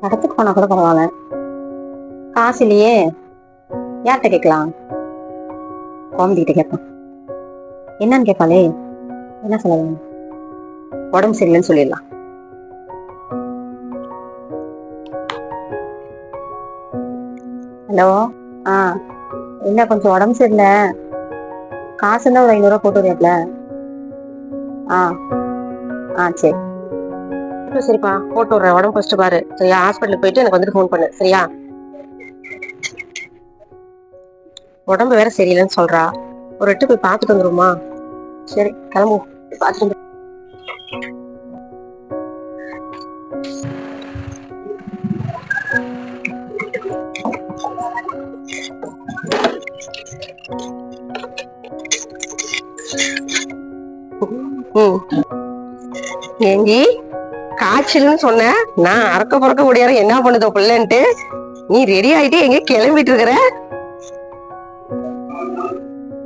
இடத்துக்கு போனா கூட பரவாயில்ல. காசு இல்லையே. யார்கிட்ட கேட்கலாம்? கோமதிக்கிட்ட கேட்பான் என்னன்னு கேட்பாளே. என்ன சொல்லலாம் உடம்பு சரியில்லைன்னு சொல்லிடலாம். ஹலோ? ஆ என்ன கொஞ்சம் உடம்பு சரியில்லை? காசு இருந்தால் ஒரு ஐநூறுரூவா போட்டு வரியாப்ல ஆ. ஆ சரி. சரிப்பா. போட்டு விட்றேன். உடம்பு ஃபர்ஸ்ட் பாரு. சரியா? ஹாஸ்பிட்டலுக்கு போயிட்டு எனக்கு வந்துட்டு ஃபோன் பண்ணு. சரியா? உடம்பு வேற சரியில்லைன்னு சொல்றா. ஒரு எட்டு போய் பார்த்துட்டு வந்துருமா சரி கிளம்பு பார்த்துட்டு ஏங்கி காய்ச்சல்னு சொன்ன நான் அறக்க பறக்க முடியாது என்ன பண்ணுதோ பிள்ளைன்ட்டு? நீ ரெடி ஆயிட்டு எங்க கிளம்பிட்டு இருக்கிற?